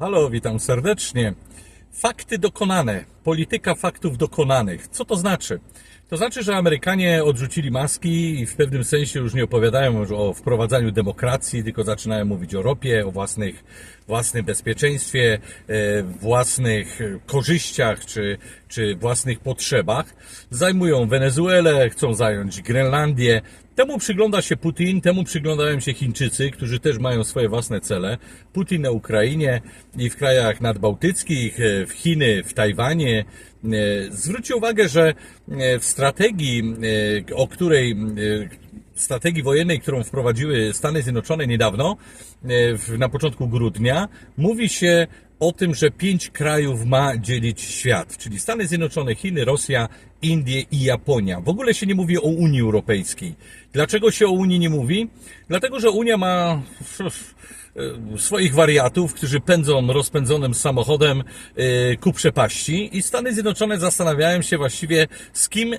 Halo, witam serdecznie. Fakty dokonane. Polityka faktów dokonanych. Co to znaczy? To znaczy, że Amerykanie odrzucili maski i w pewnym sensie już nie opowiadają o wprowadzaniu demokracji, tylko zaczynają mówić o ropie, o własnych, własnym bezpieczeństwie, e, własnych korzyściach czy, czy własnych potrzebach. Zajmują Wenezuelę, chcą zająć Grenlandię. Temu przygląda się Putin, temu przyglądają się Chińczycy, którzy też mają swoje własne cele. Putin na Ukrainie i w krajach nadbałtyckich, e, w Chiny, w Tajwanie. E, Zwróćcie uwagę, że e, w strategii, e, o której strategii wojennej, którą wprowadziły Stany Zjednoczone niedawno, e, na początku grudnia, mówi się o tym, że pięć krajów ma dzielić świat, czyli Stany Zjednoczone, Chiny, Rosja, Indie i Japonia. W ogóle się nie mówi o Unii Europejskiej. Dlaczego się o Unii nie mówi? Dlatego, że Unia ma e, swoich wariatów, którzy pędzą rozpędzonym samochodem e, ku przepaści i Stany Zjednoczone zastanawiają się właściwie z kim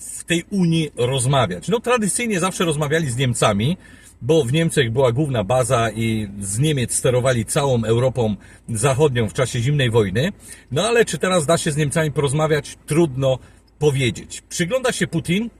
w tej Unii rozmawiać. No tradycyjnie zawsze rozmawiali z Niemcami, bo w Niemczech była główna baza i z Niemiec sterowali całą Europą Zachodnią w czasie zimnej wojny. No ale czy teraz da się z Niemcami porozmawiać? Trudno powiedzieć. Przygląda się Putin,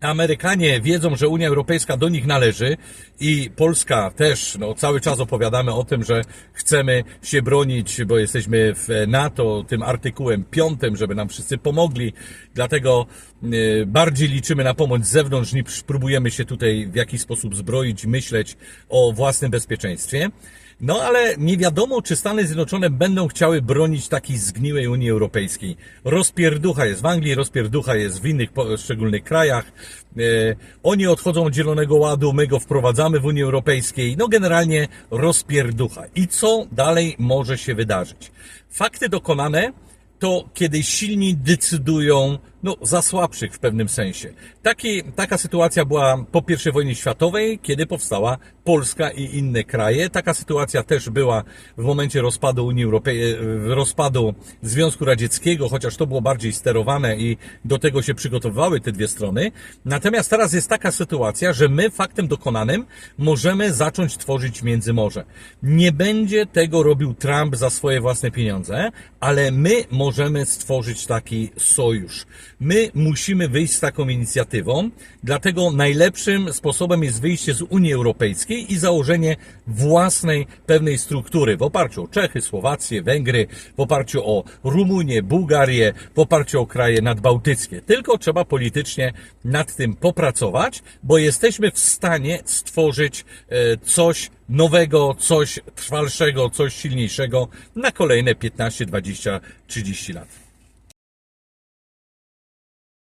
Amerykanie wiedzą, że Unia Europejska do nich należy i Polska też, no cały czas opowiadamy o tym, że chcemy się bronić, bo jesteśmy w NATO, tym artykułem piątym, żeby nam wszyscy pomogli, dlatego y, bardziej liczymy na pomoc z zewnątrz, niż próbujemy się tutaj w jakiś sposób zbroić, myśleć o własnym bezpieczeństwie. No ale nie wiadomo, czy Stany Zjednoczone będą chciały bronić takiej zgniłej Unii Europejskiej. Rozpierducha jest w Anglii, rozpierducha jest w innych poszczególnych krajach. E, oni odchodzą od Zielonego Ładu, my go wprowadzamy w Unii Europejskiej. No generalnie rozpierducha. I co dalej może się wydarzyć? Fakty dokonane to kiedy silni decydują no, za słabszych w pewnym sensie. Taki, taka sytuacja była po I wojnie światowej, kiedy powstała Polska i inne kraje. Taka sytuacja też była w momencie rozpadu Unii Europejskiej, rozpadu Związku Radzieckiego, chociaż to było bardziej sterowane i do tego się przygotowywały te dwie strony. Natomiast teraz jest taka sytuacja, że my faktem dokonanym możemy zacząć tworzyć Międzymorze. Nie będzie tego robił Trump za swoje własne pieniądze, ale my możemy stworzyć taki sojusz. My musimy wyjść z taką inicjatywą, dlatego najlepszym sposobem jest wyjście z Unii Europejskiej i założenie własnej pewnej struktury w oparciu o Czechy, Słowację, Węgry, w oparciu o Rumunię, Bułgarię, w oparciu o kraje nadbałtyckie. Tylko trzeba politycznie nad tym popracować, bo jesteśmy w stanie stworzyć e, coś nowego, coś trwalszego, coś silniejszego na kolejne 15, 20, 30 lat.